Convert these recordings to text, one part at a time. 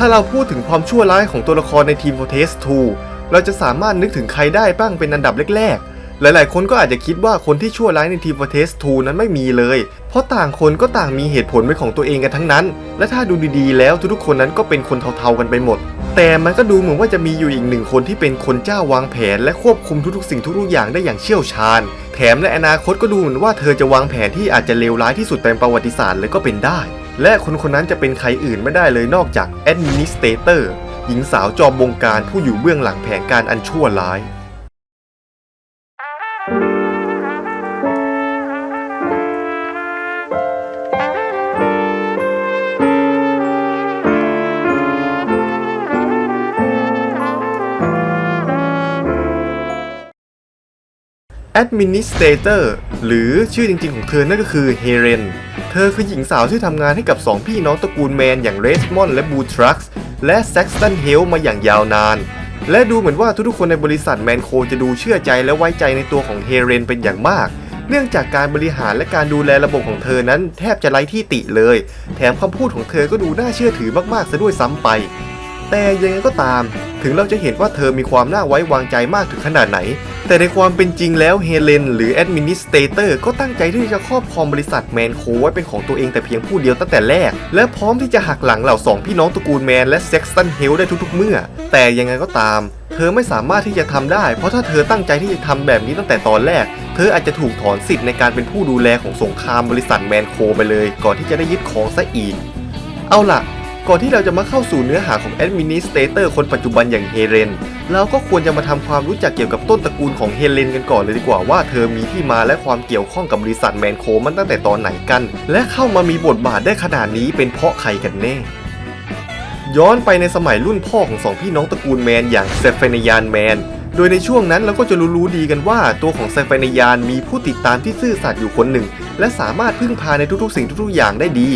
ถ้าเราพูดถึงความชั่วร้ายของตัวละครในทีม Fortress 2 เราจะสามารถนึกถึงใครได้บ้างเป็นอันดับแรกๆ หลายๆ คนก็อาจจะคิดว่าคนที่ชั่วร้ายในทีม Fortress 2 นั้นไม่มีเลย เพราะต่างคนก็ต่างมีเหตุผลเป็นของตัวเองกันทั้งนั้น และถ้าดูดีๆ แล้วทุกๆ คนนั้นก็เป็นคนเทาๆ กันไปหมด แต่มันก็ดูเหมือนว่าจะมีอยู่อีกหนึ่งคนที่เป็นคนเจ้าวางแผน และควบคุมทุกๆ สิ่งทุกๆ อย่างได้อย่างเชี่ยวชาญ แถมในอนาคตก็ดูเหมือนว่าเธอจะวางแผนที่อาจจะเลวร้ายที่สุดในประวัติศาสตร์เลยก็เป็นได้ และคนคนนั้นจะเป็นใครอื่นไม่ได้เลยนอกจากแอดมินิสเตเตอร์หญิงสาวจอมบงการผู้อยู่เบื้องหลังแผนการอันชั่วร้าย Administrator หรือชื่อจริงๆของเธอนั่นก็คือเฮเรน เธอคือหญิงสาวที่ทำงานให้กับ 2 พี่น้องตระกูลแมนอย่างเรสมอนและบูทรัคส์และแซ็กสันเฮลมาอย่างยาวนาน และดูเหมือนว่าทุกๆคนในบริษัทแมนโคจะดูเชื่อใจและไว้ใจในตัวของเฮเรนเป็นอย่างมาก เนื่องจากการบริหารและการดูแลระบบของเธอนั้นแทบจะไร้ที่ติเลย แถมคำพูดของเธอก็ดูน่าเชื่อถือมากๆซะด้วยซ้ำไป แต่ยังไงก็ตาม ถึงเราจะเห็นว่าเธอมีความน่าไว้วางใจมากถึงขนาดไหน แต่ในความเป็นจริงแล้วเฮเลนหรือ Administrator ก็ตั้งใจที่จะครอบครองบริษัทแมนโคไว้เป็นของตัวเองแต่เพียงผู้เดียวตั้งแต่แรก และพร้อมที่จะหักหลังเหล่าสองพี่น้องตระกูลแมนและเซ็กสตันเฮลได้ทุกๆเมื่อ แต่ยังไงก็ตาม เธอไม่สามารถที่จะทำได้ เพราะถ้าเธอตั้งใจที่จะทำแบบนี้ตั้งแต่ตอนแรก เธออาจจะถูกถอนสิทธิ์ในการเป็นผู้ดูแลของสงครามบริษัทแมนโคไปเลย ก่อนที่จะได้ยึดของซะอีก เอาล่ะ ก่อนที่เราจะมาเข้าสู่เนื้อหาของ Administrator คนปัจจุบันอย่างเฮเลนเราก็ควรจะมาทำความรู้จักเกี่ยวกับต้นตระกูลของเฮเลนกันก่อนเลยดีกว่าว่าเธอมีที่มาและความเกี่ยวข้องกับบริษัทแมนโคมันตั้งแต่ตอนไหนกัน และเข้ามามีบทบาทได้ขนาดนี้เป็นเพราะใครกันแน่ ย้อนไปในสมัยรุ่นพ่อของสองพี่น้องตระกูลแมนอย่างเซฟเฟนยานแมนโดยในช่วงนั้นเราก็จะรู้ดีกันว่าตัวของเซฟเนยานมีผู้ติดตามที่ซื่อสัตย์อยู่คนหนึ่ง และสามารถพึ่งพาในทุกๆ สิ่งทุกๆอย่างได้ดี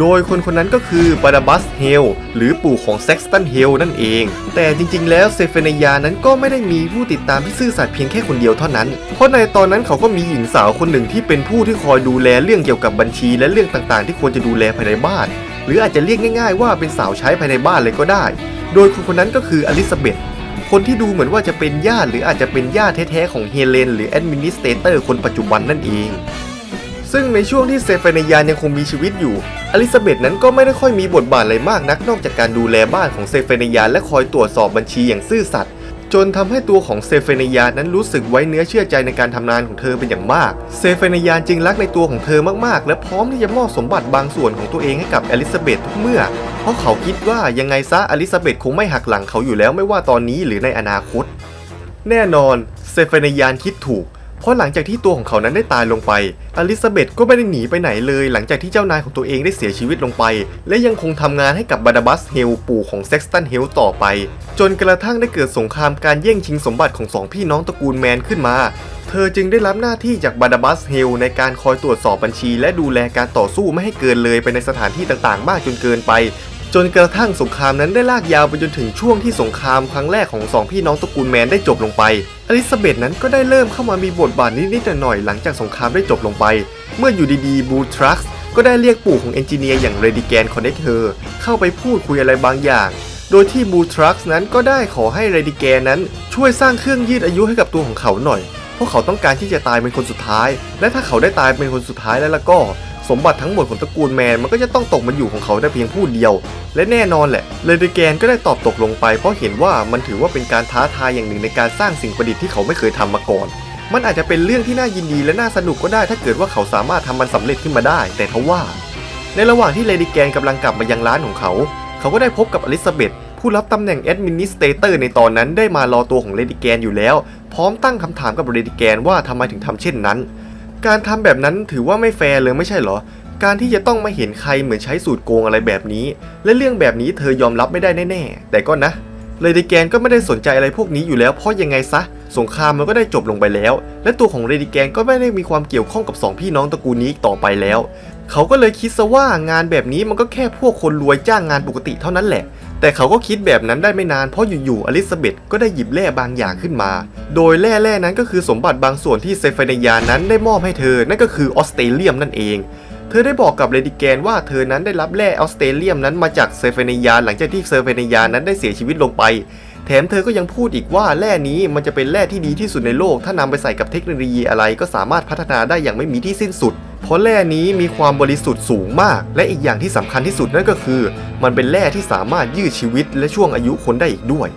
โดยคนคนนั้นก็คือบาดาบัสเฮลหรือปู่ของเซ็กสตันเฮลนั่นเอง แต่จริงๆ แล้วเซเฟนยานั้นก็ไม่ได้มีผู้ติดตามที่ซื่อสัตย์เพียงแค่คนเดียวเท่านั้น เพราะในตอนนั้นเขาก็มีหญิงสาวคนหนึ่งที่เป็นผู้ที่คอยดูแลเรื่องเกี่ยวกับบัญชีและเรื่องต่างๆ ที่ควรจะดูแลภายในบ้าน หรืออาจจะเรียกง่าย ๆ ว่าเป็นสาวใช้ภายในบ้านเลยก็ได้ โดยคนคนนั้นก็คืออลิซาเบธคนที่ดูเหมือนว่าจะเป็นญาติหรืออาจจะเป็นญาติแท้ๆของเฮเลนหรือแอดมินิสเตเตอร์คนปัจจุบันนั่นเอง ซึ่งในช่วงที่เซฟเนยานยังคงมีชีวิตอยู่ อลิซาเบธนั้นก็ไม่ได้ค่อยมีบทบาทอะไรมากนัก นอกจากการดูแลบ้านของเซฟเนยานและคอยตรวจสอบบัญชีอย่างซื่อสัตย์จนทำให้ตัวของเซเฟเนยานั้นรู้สึกไว้เนื้อเชื่อใจในการทำงานของเธอเป็นอย่างมาก เซเฟเนยานจึงรักในตัวของเธอมากๆ และพร้อมที่จะมอบสมบัติบางส่วนของตัวเองให้กับอลิซาเบธทุกเมื่อ เพราะเขาคิดว่ายังไงซะอลิซาเบธคงไม่หักหลังเขาอยู่แล้วไม่ว่าตอนนี้หรือในอนาคต แน่นอนเซเฟเนยานคิดถูก เพราะหลังจากที่ตัวของเขานั้นได้ตายลงไป อลิซาเบธก็ไม่ได้หนีไปไหนเลย หลังจากที่เจ้านายของตัวเองได้เสียชีวิตลงไป และยังคงทำงานให้กับบาดาบัสเฮลปู่ของเซ็กสตันเฮลต่อไป จนกระทั่งได้เกิดสงครามการแย่งชิงสมบัติของสองพี่น้องตระกูลแมนขึ้นมา เธอจึงได้รับหน้าที่จากบาดาบัสเฮลในการคอยตรวจสอบบัญชี และดูแลการต่อสู้ไม่ให้เกินเลยไปในสถานที่ต่างๆ มากจนเกินไป จนกระทั่งสงครามนั้นได้ลากยาวไปจนถึงช่วงที่สงครามครั้งแรกของสองพี่น้องตระกูลแมนได้จบลงไป อลิซาเบธนั้นก็ได้เริ่มเข้ามามีบทบาทนิดๆหน่อยๆหลังจากสงครามได้จบลงไป เมื่ออยู่ดีๆบูทรัคส์ก็ได้เรียกปู่ของเอนจิเนียร์อย่างเรดิแกนคอนเนคเธอเข้าไปพูดคุยอะไรบางอย่าง โดยที่บูทรัคส์นั้นก็ได้ขอให้เรดิแกนนั้นช่วยสร้างเครื่องยืดอายุให้กับตัวของเขาหน่อย เพราะเขาต้องการที่จะตายเป็นคนสุดท้าย และถ้าเขาได้ตายเป็นคนสุดท้ายแล้วล่ะก็ สมบัติทั้งหมดของตระกูลแมนมันก็จะต้องตกมาอยู่ของเขาได้เพียงผู้เดียว และแน่นอนแหละเลเดแกนก็ได้ตอบตกลงไป เพราะเห็นว่ามันถือว่าเป็นการท้าทายอย่างหนึ่งในการสร้างสิ่งประดิษฐ์ที่เขาไม่เคยทำมาก่อนมันอาจจะเป็นเรื่องที่น่ายินดีและน่าสนุกก็ได้ ถ้าเกิดว่าเขาสามารถทำมันสำเร็จขึ้นมาได้ แต่ทว่า ในระหว่างที่เลดิแกนกำลังกลับมายังร้านของเขา เขาก็ได้พบกับอลิซาเบธผู้รับตำแหน่งแอดมินิสเตเตอร์ในตอนนั้นได้มารอตัวของเลดิแกนอยู่แล้ว พร้อมตั้งคำถามกับเลดิแกนว่าทำไมถึงทำเช่นนั้น การทำแบบนั้นถือว่าไม่แฟร์เลยไม่ใช่เหรอ การที่จะต้องมาเห็นใครเหมือนใช้สูตรโกงอะไรแบบนี้ และเรื่องแบบนี้เธอยอมรับไม่ได้แน่ๆ แต่ก็นะ เลดิแกนก็ไม่ได้สนใจอะไรพวกนี้อยู่แล้วเพราะยังไงซะ สงครามมันก็ได้จบลงไปแล้ว และตัวของเรดิแกนก็ไม่ได้มีความเกี่ยวข้องกับสองพี่น้องตระกูลนี้ต่อไปแล้ว เขาก็เลยคิดซะว่างานแบบนี้มันก็แค่พวกคนรวยจ้างงานปกติเท่านั้นแหละ แต่เขาก็คิดแบบนั้นได้ไม่นานเพราะอยู่ๆอลิซาเบธก็ได้หยิบแร่บางอย่างขึ้นมา โดยแร่แร่นั้นก็คือสมบัติบางส่วนที่เซฟเนยานั้นได้มอบให้เธอ นั่นก็คือออสเตรเลียมนั่นเองเธอได้บอกกับเลดิแกนว่าเธอนั้นได้รับแร่ออสเตรเลียมนั้นมาจากเซเฟเนียหลังจากที่เซเฟเนียนั้นได้เสียชีวิตลงไป แถมเธอก็ยังพูดอีกว่าแร่นี้มันจะเป็นแร่ที่ดีที่สุดในโลก ถ้านำไปใส่กับเทคโนโลยีอะไรก็สามารถพัฒนาได้อย่างไม่มีที่สิ้นสุด เพราะแร่นี้มีความบริสุทธิ์สูงมาก และอีกอย่างที่สำคัญที่สุดนั่นก็คือ มันเป็นแร่ที่สามารถยืดชีวิตและช่วงอายุคนได้อีกด้วย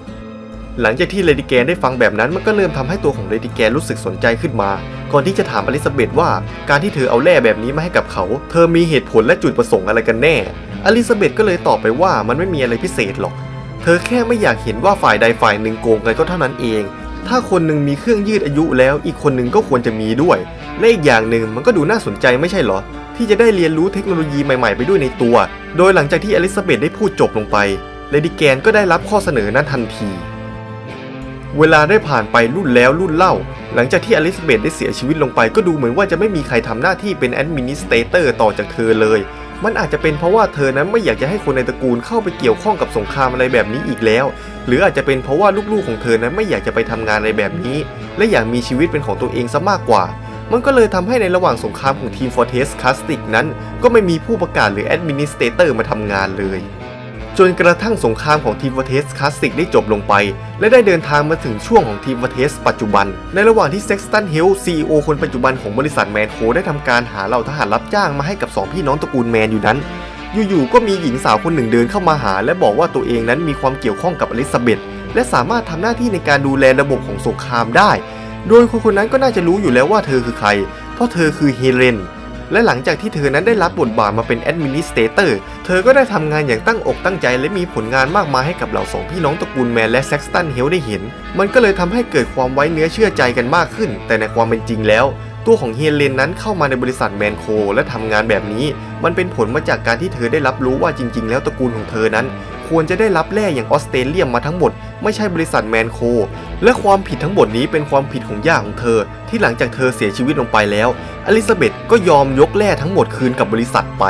หลังจากที่เลดิแกนได้ฟังแบบนั้นมันก็เริ่มทำให้ตัวของเลดิแกนรู้สึกสนใจขึ้นมา ก่อนที่จะถามอลิซาเบธว่า การที่เธอเอาแร่แบบนี้มาให้กับเขา เธอมีเหตุผลและจุดประสงค์อะไรกันแน่อลิซาเบธก็เลยตอบไปว่ามันไม่มีอะไรพิเศษหรอก ธอแค่ไม่อยากเห็นว่าฝ่ายใดฝ่ายหนึ่งโกงกันก็เท่านั้นเอง ถ้าคนหนึ่งมีเครื่องยืดอายุแล้วอีกคนหนึ่งก็ควรจะมีด้วย และอีกอย่างหนึ่งมันก็ดูน่าสนใจไม่ใช่หรอ ที่จะได้เรียนรู้เทคโนโลยีใหม่ๆไปด้วยในตัว โดยหลังจากที่อลิซาเบธได้พูดจบลงไป เลดิแกนก็ได้รับข้อเสนอนั้นทันที เวลาได้ผ่านไปรุ่นแล้วรุ่นเล่า หลังจากที่อลิซาเบธได้เสียชีวิตลงไปก็ดูเหมือนว่าจะไม่มีใครทำหน้าที่เป็นแอดมินิสเตเตอร์ต่อจากเธอเลย มันอาจจะเป็นเพราะว่าเธอนั้นไม่อยากจะให้คนในตระกูลเข้าไปเกี่ยวข้องกับสงครามอะไรแบบนี้อีกแล้ว หรืออาจจะเป็นเพราะว่าลูกๆของเธอนั้นไม่อยากจะไปทำงานอะไรแบบนี้ และอยากมีชีวิตเป็นของตัวเองซะมากกว่า มันก็เลยทำให้ในระหว่างสงครามของทีม Fortress Castic นั้น ก็ไม่มีผู้ประกาศหรือ Administrator มาทำงานเลย จนกระทั่งสงครามของทีมวเทสคลาสสิกได้จบลงไป และได้เดินทางมาถึงช่วงของทีมวเทสปัจจุบัน ในระหว่างที่เซ็กสตันเฮลซีโอคนปัจจุบันของบริษัทแมนโคได้ทำการหาเหล่าทหารรับจ้างมาให้กับ 2 พี่น้องตระกูลแมนอยู่นั้น อยู่ๆก็มีหญิงสาวคนหนึ่งเดินเข้ามาหา และบอกว่าตัวเองนั้นมีความเกี่ยวข้องกับอลิซาเบธและสามารถทำหน้าที่ในการดูแลระบบของสงครามได้ โดยคนคนนั้นก็น่าจะรู้อยู่แล้วว่าเธอคือใคร เพราะเธอคือเฮเลน และหลังจากที่เธอนั้นได้รับบทบาทมาเป็นแอดมินิสเตเตอร์ เธอก็ได้ทำงานอย่างตั้งอกตั้งใจ และมีผลงานมากมายให้กับเหล่าสองพี่น้องตระกูลแมนและแซ็กสตันเฮลได้เห็น มันก็เลยทำให้เกิดความไว้เนื้อเชื่อใจกันมากขึ้น แต่ในความเป็นจริงแล้ว ตัวของเฮเลนนั้นเข้ามาในบริษัทแมนโคและทำงานแบบนี้ มันเป็นผลมาจากการที่เธอได้รับรู้ว่าจริง ๆ แล้วตระกูลของเธอนั้น ควรจะได้รับแร่อย่างออสเตรเลียมมาทั้งหมด ไม่ใช่บริษัทแมนโค และความผิดทั้งหมดนี้เป็นความผิดของย่าของเธอ ที่หลังจากเธอเสียชีวิตลงไปแล้ว อลิซาเบธก็ยอมยกแร่ทั้งหมดคืนกับบริษัทไป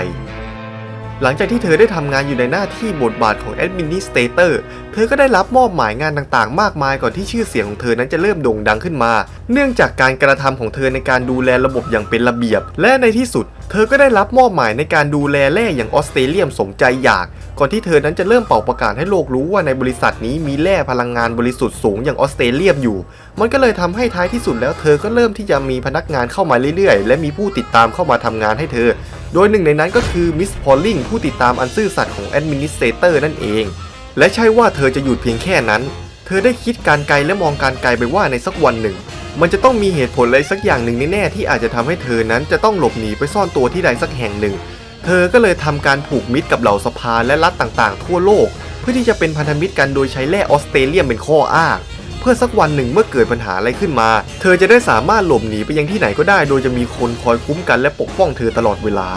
หลังจากที่เธอได้ทำงานอยู่ในหน้าที่บทบาทของ Administrator เธอก็ได้รับมอบหมายงานต่างๆ มากมายก่อนที่ชื่อเสียงของเธอนั้นจะเริ่มโด่งดังขึ้นมา เนื่องจากการกระทำของเธอในการดูแลระบบอย่างเป็นระเบียบ และในที่สุด เธอก็ได้รับมอบหมายในการดูแลแร่อย่างออสเตรเลียมสมใจอยาก ก่อนที่เธอนั้นจะเริ่มเป่าประกาศให้โลกรู้ว่าในบริษัทนี้มีแร่พลังงานบริสุทธิ์สูงอย่างออสเตรเลียอยู่ มันก็เลยทำให้ท้ายที่สุดแล้วเธอก็เริ่มที่จะมีพนักงานเข้ามาเรื่อยๆ และมีผู้ติดตามเข้ามาทำงานให้เธอ โดยหนึ่งในนั้นก็คือมิสพอลลิงผู้ติดตามอันซื่อสัตย์ของแอดมินิสเตเตอร์นั่นเอง และใช่ว่าเธอจะหยุดเพียงแค่นั้น เธอได้คิดการไกลและมองการไกลไปว่าในสักวันหนึ่ง มันจะต้องมีเหตุผลอะไรสักอย่างหนึ่งแน่ๆที่อาจจะทำให้เธอนั้นจะต้องหลบหนีไปซ่อนตัวที่ใดสักแห่งหนึ่ง เธอก็เลยทำการผูกมิตรกับเหล่าสภาและรัฐต่างๆ ทั่วโลก เพื่อที่จะเป็นพันธมิตรกันโดยใช้แร่ออสเตรเลียมเป็นข้ออ้าง เพื่อสักวันหนึ่งเมื่อเกิดปัญหาอะไรขึ้นมา เธอจะได้สามารถหลบหนีไปยังที่ไหนก็ได้ โดยจะมีคนคอยคุ้มกันและปกป้องเธอตลอดเวลา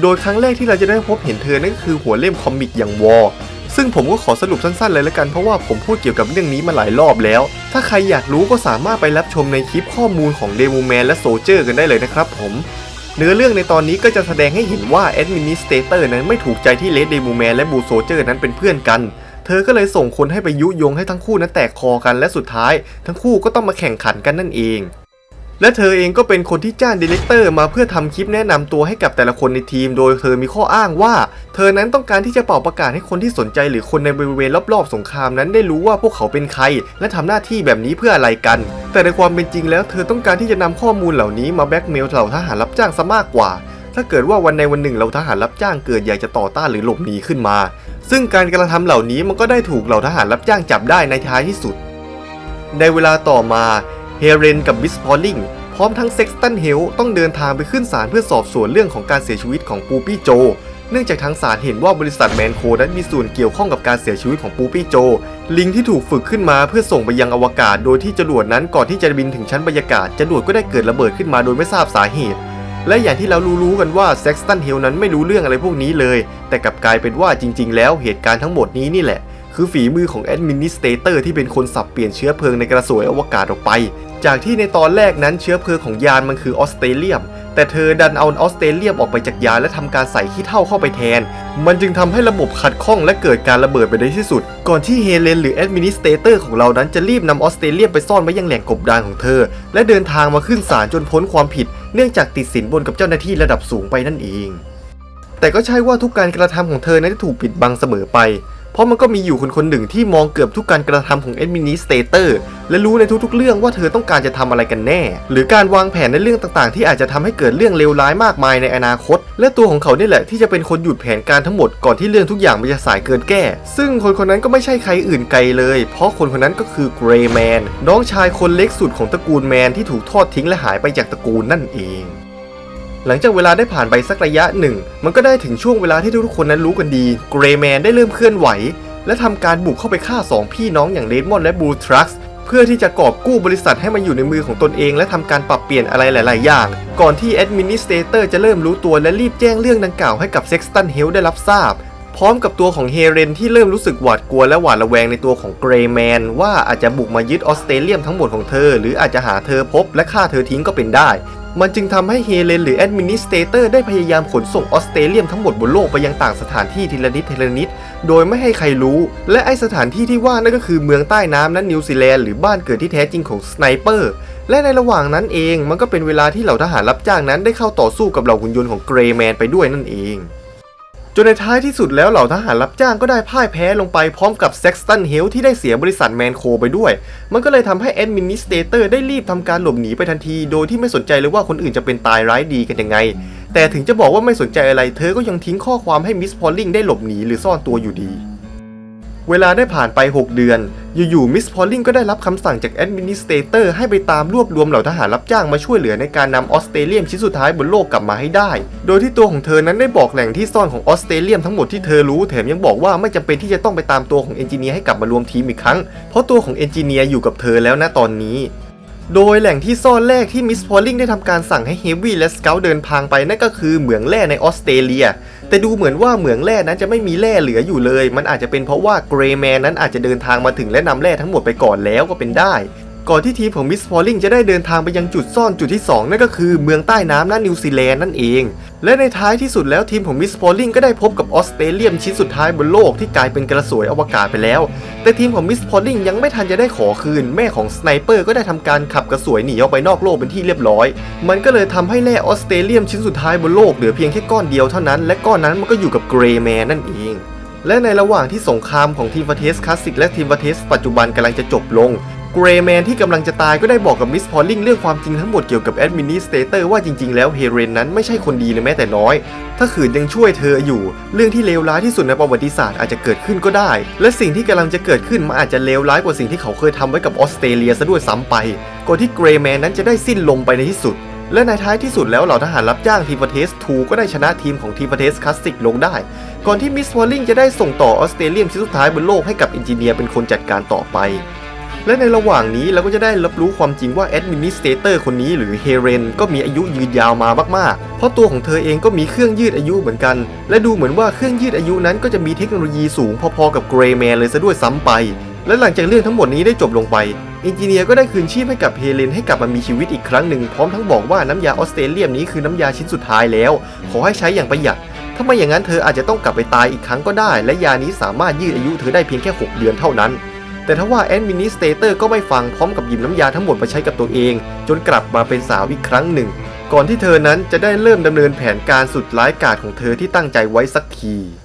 โดยครั้งแรกที่เราจะได้พบเห็นเธอนั่นก็คือหัวเล่มคอมิกอย่างวอซึ่งผมก็ขอสรุปสั้นๆเลยละกันเพราะว่าผมพูดเกี่ยวกับเรื่องนี้มาหลายรอบแล้ว ถ้าใครอยากรู้ก็สามารถไปรับชมในคลิปข้อมูลของเด m มแมนและโซเจอร์กันได้เลยนะครับผม เนื้อเรื่องในตอนนี้ก็จะแสดงให้เห็นว่าแอดมินิสเตเตอร์นั้นไม่ถูกใจที่เลดเดบูแมนและบูโซเจอร์นั้นเป็นเพื่อนกัน เธอก็เลยส่งคนให้ไปยุยงให้ทั้งคู่นั้นแตกคอกันและสุดท้าย ทั้งคู่ก็ต้องมาแข่งขันกันนั่นเอง และเธอเองก็เป็นคนที่จ้างดีเลกเตอร์มาเพื่อทำคลิปแนะนำตัวให้กับแต่ละคนในทีม โดยเธอมีข้ออ้างว่า เธอนั้นต้องการที่จะเป่าประกาศให้คนที่สนใจหรือคนในบริเวณรอบๆ สงครามนั้นได้รู้ว่าพวกเขาเป็นใคร และทำหน้าที่แบบนี้เพื่ออะไรกัน แต่ในความเป็นจริงแล้วเธอต้องการที่จะนำข้อมูลเหล่านี้มาแบล็กเมลเหล่าทหารรับจ้างซะมากกว่า ถ้าเกิดว่าวันในวันหนึ่งเหล่าทหารรับจ้างเกิดอยากจะต่อต้านหรือหลบหนีขึ้นมา ซึ่งการกระทำเหล่านี้มันก็ได้ถูกเหล่าทหารรับจ้างจับได้ในท้ายที่สุด ในเวลาต่อมา เฮเรนกับบิสพอลลิงพร้อมทั้งเซ็กสตันเฮลต้องเดินทางไปขึ้นศาลเพื่อสอบสวนเรื่องของการเสียชีวิตของปูปี้โจ เนื่องจากทางศาลเห็นว่าบริษัทแมนโคนั้นมีส่วนเกี่ยวข้องกับการเสียชีวิตของปูปี้โจ ลิงที่ถูกฝึกขึ้นมาเพื่อส่งไปยังอวกาศ โดยที่จรวดนั้นก่อนที่จะบินถึงชั้นบรรยากาศจรวดก็ได้เกิดระเบิดขึ้นมาโดยไม่ทราบสาเหตุและอย่างที่เรารู้ๆกันว่าเซ็กสตันเฮลนั้นไม่รู้เรื่องอะไรพวกนี้เลย แต่กลับกลายเป็นว่าจริง ๆ แล้วเหตุการณ์ทั้งหมดนี้นี่แหละ คือฝีมือของแอดมินิสเตเตอร์ที่เป็นคนสับเปลี่ยนเชื้อเพลิงในกระสวยอวกาศออกไป จากที่ในตอนแรกนั้นเชื้อเพลิงของยานมันคือออสเตรเลียม แต่เธอดันเอาออสเตรเลียมออกไปจากยานและทำการใส่ขี้เท่าเข้าไปแทน มันจึงทำให้ระบบขัดข้องและเกิดการระเบิดไปในที่สุด ก่อนที่เฮเลนหรือแอดมินิสเตเตอร์ของเรานั้นจะรีบนำออสเตรเลียมไปซ่อนไว้ยังแหล่งกบดานของเธอ และเดินทางมาขึ้นศาลจนพ้นความผิด เนื่องจากติดสินบนกับเจ้าหน้าที่ระดับสูงไปนั่นเอง แต่ก็ใช่ว่าทุกการกระทำของเธอนั้นจะถูกปิดบังเสมอไป เพราะมันก็มีอยู่คนคนหนึ่งที่มองเกือบทุกการกระทำของ Administrator และรู้ในทุกๆเรื่องว่าเธอต้องการจะทำอะไรกันแน่ หรือการวางแผนในเรื่องต่างๆ ที่อาจจะทำให้เกิดเรื่องเลวร้ายมากมายในอนาคต และตัวของเขาเนี่ยแหละที่จะเป็นคนหยุดแผนการทั้งหมดก่อนที่เรื่องทุกอย่างมันจะสายเกินแก้ ซึ่งคนคนนั้นก็ไม่ใช่ใครอื่นไกลเลย เพราะคนคนนั้นก็คือเกรย์แมนน้องชายคนเล็กสุดของตระกูลแมนที่ถูกทอดทิ้งและหายไปจากตระกูลนั่นเอง หลังจากเวลาได้ผ่านไปสักระยะหนึ่ง มันก็ได้ถึงช่วงเวลาที่ทุกๆคนนั้นรู้กันดี เกรย์แมนได้เริ่มเคลื่อนไหว และทำการบุกเข้าไปฆ่าสองพี่น้องอย่างเรดมอนด์และบูทรัคส์เพื่อที่จะกอบกู้บริษัทให้มันอยู่ในมือของตนเอง และทำการปรับเปลี่ยนอะไรหลาย ๆ อย่าง ก่อนที่แอดมินิสเตเตอร์จะเริ่มรู้ตัวและรีบแจ้งเรื่องดังกล่าวให้กับเซ็กสตันเฮลได้รับทราบ พร้อมกับตัวของเฮเรนที่เริ่มรู้สึกหวาดกลัวและหวาดระแวงในตัวของเกรย์แมนว่าอาจจะบุกมายึดออสเตรเลียมทั้งหมดของเธอ หรืออาจจะหาเธอพบและฆ่าเธอทิ้งก็เป็นได้ มันจึงทำให้เฮเลนหรือแอดมินิสเตเตอร์ได้พยายามขนส่งออสเตรเลียมทั้งหมดบนโลกไปยังต่างสถานที่ทีละนิดทีละนิด โดยไม่ให้ใครรู้ และไอสถานที่ที่ว่านั่นก็คือเมืองใต้น้ำนั้นนิวซีแลนด์หรือบ้านเกิดที่แท้จริงของสไนเปอร์ และในระหว่างนั้นเองมันก็เป็นเวลาที่เหล่าทหารรับจ้างนั้นได้เข้าต่อสู้กับเหล่าหุ่นยนต์ของเกรย์แมนไปด้วยนั่นเอง จนในท้ายที่สุดแล้วเหล่าทหารรับจ้างก็ได้พ่ายแพ้ลงไปพร้อมกับเซ็กสตันเฮลที่ได้เสียบริษัทแมนโคไปด้วย มันก็เลยทำให้แอดมินิสเตเตอร์ได้รีบทำการหลบหนีไปทันที โดยที่ไม่สนใจเลยว่าคนอื่นจะเป็นตายร้ายดีกันยังไง แต่ถึงจะบอกว่าไม่สนใจอะไรเธอก็ยังทิ้งข้อความให้มิสพอลลิงได้หลบหนีหรือซ่อนตัวอยู่ดี เวลาได้ผ่านไป 6 เดือน อยู่ๆมิสพอลลิงก็ได้รับคำสั่งจากแอดมินิสเตเตอร์ให้ไปตามรวบรวมเหล่าทหารรับจ้างมาช่วยเหลือในการนำออสเตรเลียมชิ้นสุดท้ายบนโลกกลับมาให้ได้ โดยที่ตัวของเธอนั้นได้บอกแหล่งที่ซ่อนของออสเตรเลียมทั้งหมดที่เธอรู้แถมยังบอกว่าไม่จำเป็นที่จะต้องไปตามตัวของเอนจิเนียร์ให้กลับมารวมทีมอีกครั้ง เพราะตัวของเอนจิเนียร์อยู่กับเธอแล้วนะตอนนี้โดยแหล่งที่ซ่อนแรกที่มิสพอลลิงได้ทำการสั่งให้เฮฟวี่และสเกลเดินทางไปนั่นก็คือเหมืองแร่ในออสเตรเลีย แต่ดูเหมือนว่าเหมืองแร่นั้นจะไม่มีแร่เหลืออยู่เลย มันอาจจะเป็นเพราะว่าเกรย์แมนนั้นอาจจะเดินทางมาถึงและนำแร่ทั้งหมดไปก่อนแล้วก็เป็นได้ ก่อนที่ทีมของมิสพอลลิงจะได้เดินทางไปยังจุดซ่อนจุดที่ 2 นั่นก็คือเมืองใต้น้ำณนิวซีแลนด์นั่นเอง และในท้ายที่สุดแล้วทีมของมิสพอลลิงก็ได้พบกับออสเตรเลียมชิ้นสุดท้ายบนโลกที่กลายเป็นกระสวยอวกาศไปแล้ว แต่ทีมของมิสพอลลิงยังไม่ทันจะได้ขอคืน แม่ของสไนเปอร์ก็ได้ทำการขับกระสวยหนีออกไปนอกโลกเป็นที่เรียบร้อย มันก็เลยทำให้แร่ออสเตรเลียมชิ้นสุดท้ายบนโลกเหลือเพียงแค่ก้อนเดียวเท่านั้น และก้อนนั้นมันก็อยู่กับเกรย์แมนนั่นเองและในระหว่างที่สงครามของทีมฟาเทสคลาสสิกและทีมฟาเทสปัจจุบันกำลังจะจบลง เกรย์แมนที่กำลังจะตายก็ได้บอกกับมิสพอลลิงเรื่องความจริงทั้งหมดเกี่ยวกับแอดมินิสเตเตอร์ว่าจริงๆ แล้วเฮเรนนั้นไม่ใช่คนดีเลยแม้แต่น้อย ถ้าขืนยังช่วยเธออยู่ เรื่องที่เลวร้ายที่สุดในประวัติศาสตร์อาจจะเกิดขึ้นก็ได้ และสิ่งที่กำลังจะเกิดขึ้นมันอาจจะเลวร้ายกว่าสิ่งที่เขาเคยทำไว้กับออสเตรเลียซะด้วยซ้ำไปก่อนที่เกรย์แมนนั้นจะได้สิ้นลมไปในที่สุดและในท้ายที่สุดแล้วเหล่าทหารรับจ้างทีมเทส2ก็ได้ชนะทีมของทีมเทสคลาสสิกลงได้ ก่อนที่มิสวอลลิงจะได้ส่งต่อออสเตรเลียชิ้นสุดท้ายบนโลกให้กับเอนจิเนียร์เป็นคนจัดการต่อไป และในระหว่างนี้เราก็จะได้รับรู้ความจริงว่าแอดมินิสเตเตอร์คนนี้หรือเฮเรนก็มีอายุยืนยาวมามากๆ เพราะตัวของเธอเองก็มีเครื่องยืดอายุเหมือนกัน และดูเหมือนว่าเครื่องยืดอายุนั้นก็จะมีเทคโนโลยีสูงพอๆกับเกรย์แมนเลยซะด้วยซ้ำไป และหลังจากเรื่องทั้งหมดนี้ได้จบลงไปเอนจิเนียร์ก็ได้คืนชีพให้กับเฮเลนให้กลับมามีชีวิตอีกครั้งหนึ่งพร้อมทั้งบอกว่าน้ำยาออสเตรเลียมนี้คือน้ำยาชิ้นสุดท้ายแล้ว ขอให้ใช้อย่างประหยัดถ้าไม่อย่างนั้นเธออาจจะต้องกลับไปตายอีกครั้งก็ได้ และยานี้สามารถยืดอายุเธอได้เพียงแค่ 6 เดือนเท่านั้น แต่ถ้าว่าแอดมินิสเตเตอร์ก็ไม่ฟังพร้อมกับหยิบน้ำยาทั้งหมดมาใช้กับตัวเอง จนกลับมาเป็นสาวอีกครั้งหนึ่ง ก่อนที่เธอนั้นจะได้เริ่มดำเนินแผนการสุดร้ายกาจของเธอที่ตั้งใจไว้สักที